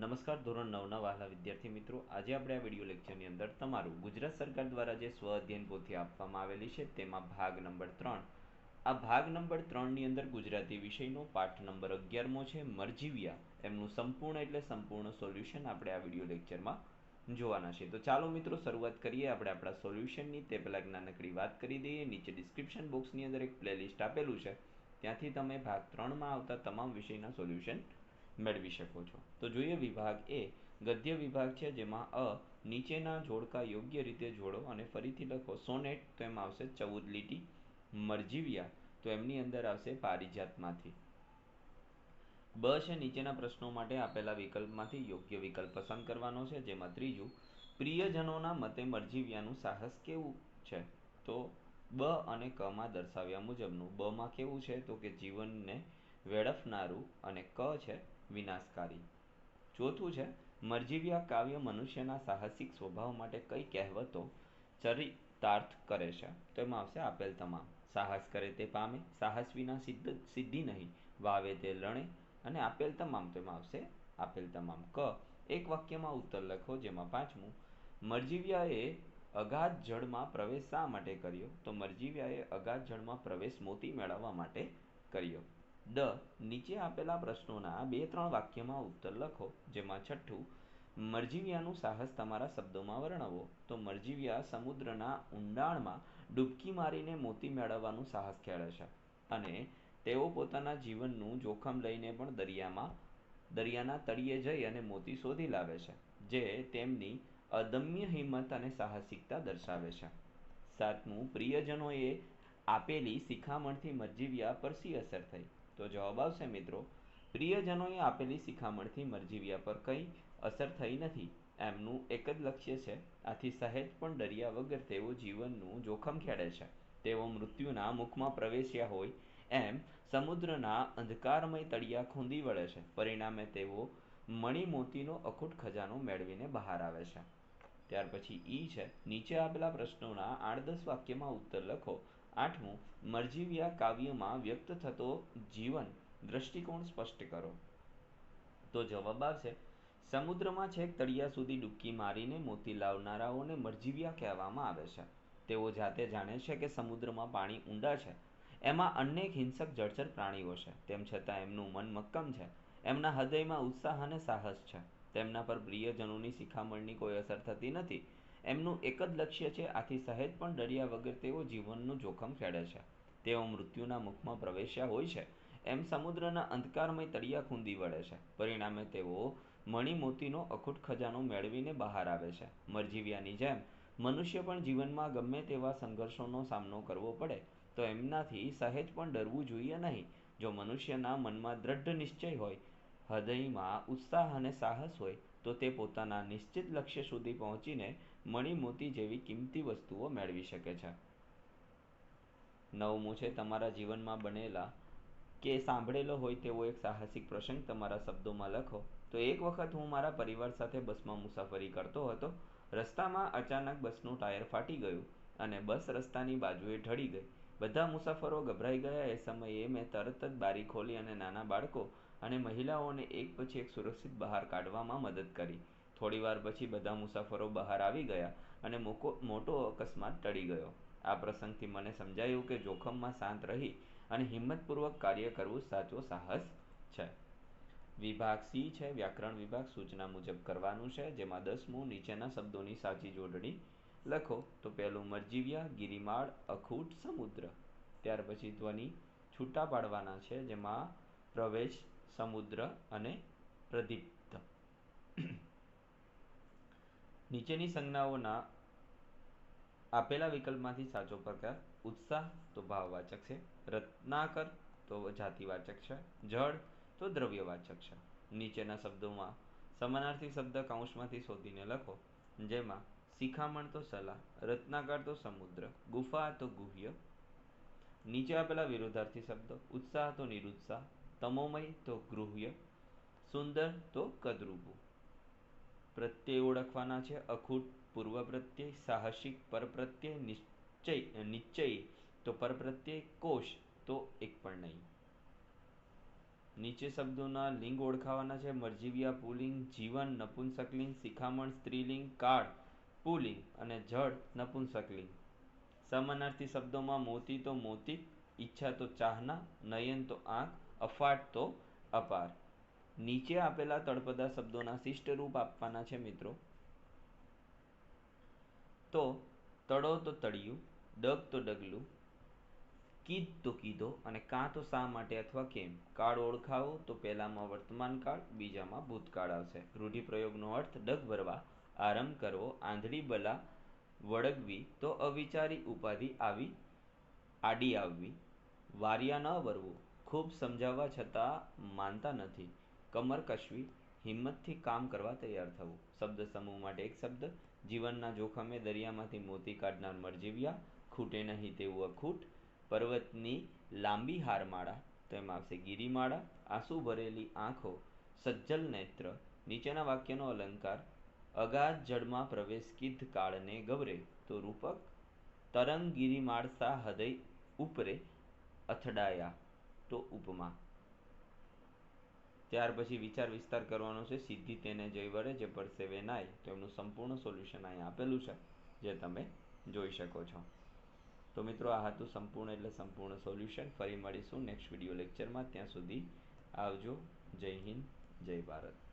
નમસ્કાર, ધોરણ નવના વહાલા વિદ્યાર્થી મિત્રો. આજે આપણે આ વીડિયો લેક્ચરની અંદર તમારું ગુજરાત સરકાર દ્વારા જે સ્વ અધ્યયન પોથી આપવામાં આવેલી છે, તેમાં ભાગ નંબર ત્રણ. આ ભાગ નંબર ત્રણની અંદર ગુજરાતી વિષયનો પાઠ નંબર અગિયારમો છે, મરજીવિયા. એમનું સંપૂર્ણ એટલે સંપૂર્ણ સોલ્યુશન આપણે આ વીડિયો લેક્ચરમાં જોવાના છે. તો ચાલો મિત્રો, શરૂઆત કરીએ. આપણે આપણા સોલ્યુશનની તે પહેલાં એક નાનકડી વાત કરી દઈએ. નીચે ડિસ્ક્રિપ્શન બોક્સની અંદર એક પ્લેલિસ્ટ આપેલું છે. ત્યાંથી તમે ભાગ ત્રણમાં આવતા તમામ વિષયના સોલ્યુશન મેળવી શકો છો. તો જોઈએ વિભાગ એ ગદ્ય વિભાગ છે જેમાં અ નીચેના જોડકા યોગ્ય રીતે જોડો અને ફરીથી લખો, સોનેટ તો એમાં આવશે ચૌદ લીટી, મરજીવિયા તો એમની અંદર આવશે પારિજાતમાંથી. બ છે નીચેના પ્રશ્નો માટે આપેલા વિકલ્પમાંથી યોગ્ય વિકલ્પ પસંદ કરવાનો છે, જેમાં ત્રીજું, પ્રિયજનોના મતે મરજીવિયાનું સાહસ કેવું છે? તો બ અને કમાં દર્શાવ્યા મુજબનું. બમાં કેવું છે? તો કે જીવનને વેડફનારું અને ક છે વિનાશકારી. ચોથું છે, મરજીવિયા કાવ્ય મનુષ્યના સાહસિક સ્વભાવ માટે કઈ કહેવતો ચરિતાર્થ કરે છે? તો એમાં આવશે આપેલ તમામ. સાહસ કરે તે પામે, સાહસ વિના સિદ્ધ, સિદ્ધિ નહીં, વાવે તે લણે અને આપેલ તમામ. તો એમાં આવશે આપેલ તમામ. ક, એક વાક્યમાં ઉત્તર લખો જેમાં પાંચમું, મરજીવ્યાએ અગાધ જળમાં પ્રવેશ શા માટે કર્યો? તો મરજીવ્યાએ અગાધ જળમાં પ્રવેશ મોતી મેળવવા માટે કર્યો. ડ. નીચે આપેલા પ્રશ્નોના બે ત્રણ વાક્યમાં ઉત્તર લખો, જેમાં છઠ્ઠું, મરજીવિયાનું સાહસ તમારા શબ્દોમાં વર્ણવો. તો મરજીવિયા સમુદ્રના ઊંડાણમાં ડૂબકી મારીને મોતી મેળવવાનું સાહસ ખેડે છે અને તેઓ પોતાના જીવનનું જોખમ લઈને પણ દરિયામાં, દરિયાના તળિયે જઈ અને મોતી શોધી લાવે છે, જે તેમની અદમ્ય હિંમત અને સાહસિકતા દર્શાવે છે. સાતમું, પ્રિયજનોએ આપેલી શિખામણથી મરજીવિયા પર અસર થઈ. તો જવાબ આવશે મિત્રો, પ્રિયજનોએ આપેલી શિખામણથી મરજીવિયા પર કંઈ અસર થઈ નથી. એમનું એક જ લક્ષ્ય છે. આથી સહેજ પણ ડર્યા વગર તેઓ જીવનનું જોખમ ખેડે છે. તેઓ મૃત્યુના મુખમાં પ્રવેશ્યા હોય એમ સમુદ્રના અંધકારમય તળિયા ખૂંદી વળે છે. પરિણામે તેઓ મણિમોતીનો અખૂટ ખજાનો મેળવીને બહાર આવે છે. ત્યાર પછી ઈ છે. નીચે આપેલા પ્રશ્નોના આઠ દસ વાક્યમાં ઉત્તર લખો. આઠમું, મરજીવિયા કાવ્યમાં વ્યક્ત થતો જીવન દ્રષ્ટિકોણ સ્પષ્ટ કરો. તો જવાબ આવશે, સમુદ્રમાં છેક તળિયા સુધી ડૂબકી મારીને મોતી લાવનારાઓને મરજીવિયા કહેવામાં આવે છે. તેઓ જાતે જાણે છે કે સમુદ્રમાં પાણી ઊંડા છે. એમાં અનેક હિંસક જળચર પ્રાણીઓ છે. તેમ છતાં એમનું મન મક્કમ છે. એમના હૃદયમાં ઉત્સાહ અને સાહસ છે. તેમના પર પ્રિયજનોની શિખામણની કોઈ અસર થતી નથી. એમનું એક જ લક્ષ્ય છે આથી સહેજ પણ ડર્યા વગર તેઓ જીવનનું જોખમ ખેડે છે. તેઓ મૃત્યુના મુખમાં પ્રવેશ્યા હોય છે, એમ સમુદ્રના અંધકારમય તળિયા ખૂંદી વળે છે. પરિણામે તેઓ મણિમોતીનો અખૂટ ખજાનો મેળવીને બહાર આવે છે. મરજીવ્યાની જેમ, મનુષ્ય પણ જીવનમાં ગમે તેવા સંઘર્ષોનો સામનો કરવો પડે, તો એમનાથી સહેજ પણ ડરવું જોઈએ નહીં. જો મનુષ્યના મનમાં દ્રઢ નિશ્ચય હોય, હૃદયમાં ઉત્સાહ અને સાહસ હોય તો તે પોતાના નિશ્ચિત લક્ષ્ય સુધી પહોંચીને મણિમોતી જેવી કિંમતી વસ્તુઓ મેળવી શકે છે. નવમું છે, તમારા જીવનમાં બનેલા કે સાંભળેલો હોય તેવો એક સાહસિક પ્રસંગ તમારા શબ્દોમાં લખો. તો એક વખત હું મારા પરિવાર સાથે બસમાં મુસાફરી કરતો હતો. રસ્તામાં અચાનક બસનું ટાયર ફાટી ગયું અને બસ રસ્તાની બાજુએ ઢળી ગઈ. બધા મુસાફરો ગભરાઈ ગયા એ સમયે મેં તરત જ બારી ખોલી અને નાના બાળકો અને મહિલાઓને એક પછી એક સુરક્ષિત બહાર કાઢવામાં મદદ કરી. થોડીવાર પછી બધા મુસાફરો બહાર આવી ગયા અને મોકો, મોટો અકસ્માત ટળી ગયો. આ પ્રસંગથી મને સમજાયું કે જોખમમાં શાંત રહી અને હિંમતપૂર્વક કાર્ય કરવું સાચો સાહસ છે. વિભાગ સી છે, વ્યાકરણ વિભાગ સૂચના મુજબ કરવાનું છે, જેમાં દસમું નીચેના શબ્દોની સાચી જોડણી લખો તો પહેલું મરજીવિયા, ગિરિમાળ, અખૂટ, સમુદ્ર. ત્યાર પછી ધ્વનિ છૂટા પાડવાના છે, જેમાં પ્રવેશ, સમુદ્ર અને પ્રદીપ્ત. નીચેની સંજ્ઞાઓના આપેલા વિકલ્પમાંથી સાચો પ્રકાર, ઉત્સાહ તો ભાવવાચક છે, રત્નાકર તો જાતિવાચક છે, જળ તો દ્રવ્યવાચક છે. નીચેના શબ્દોમાં સમાનાર્થી શબ્દ કૌંસમાંથી શોધીને લખો, જેમાં શિખામણ તો સલાહ, રત્નાકર તો સમુદ્ર, ગુફા તો ગુહ્ય. નીચે આપેલા વિરોધાર્થી શબ્દો, ઉત્સાહ તો નિરુત્સાહ, તમોમય તો ગૃહ્ય, સુંદર તો કદરૂપું. પ્રત્યય ઓળખવાના છે અખૂટ, પૂર્વ પ્રત્યય, સાહસિક પરપ્રત્યય નિશ્ચય નિશ્ચય, તો પરપ્રત્યય કોષ, તો એક પણ નહીં. નીચે શબ્દોના લિંગ ઓળખાવાના છે મરજીવિયા, પુલિંગ, જીવન, નપુંસકલિંગ, શિખામણ, સ્ત્રીલિંગ, કાળ પુલિંગ અને જળ નપુંસકલિંગ. સમાનાર્થી શબ્દોમાં મોતી તો મોતી, ઈચ્છા તો ચાહના, નયન તો આંખ, અફાટ તો અપાર. નીચે આપેલા તળપદા શબ્દોના શિષ્ટ રૂપ આપવાના છે મિત્રો. તો તળો તો તળિયું, ડગ તો ડગલું, કીધ તો કીધો અને કાં તો શા માટે અથવા કેમ? કાળ ઓળખાવો તો પહેલામાં વર્તમાન કાળ બીજામાં ભૂતકાળ આવશે. રૂઢિપ્રયોગનો અર્થ ડગ ભરવા આરંભ કરવો આંધળી બલા વળગવી, તો અવિચારી ઉપાધિ આવી, આડી આવવી. વારિયા ન વરવું, ખૂબ સમજાવવા છતાં માનતા નથી. કમર કશવી હિંમતથી કામ કરવા તૈયાર થવું. શબ્દ સમૂહ માટે એક શબ્દ, જીવનના જોખમે દરિયામાંથી મોતી કાઢનાર મરજીવ્યા, ખૂટે નહીં તેવું અખૂટ. પર્વતની લાંબી હારમાળા તો એમાં આવશે ગિરિમાળા, આંસુ ભરેલી આંખો, સજ્જલ નેત્ર, નીચેના વાક્યનો અલંકાર અગાધ જળમાં પ્રવેશ કિદ્ધ કાળને ગવરે તો રૂપક તરંગ માળસા હૃદય ઉપરે અથડાયા તો ઉપમા. ત્યાર પછી વિચાર વિસ્તાર કરવાનો છે સીધી તેને જઈ વળે જે પરસેવે નાય તો એમનું સંપૂર્ણ સોલ્યુશન અહીંયા આપેલું છે, જે તમે જોઈ શકો છો. તો મિત્રો, આ હતું સંપૂર્ણ એટલે સંપૂર્ણ સોલ્યુશન ફરી મળીશું નેક્સ્ટ વીડિયો લેક્ચરમાં ત્યાં સુધી આવજો. જય હિન્દ, જય ભારત.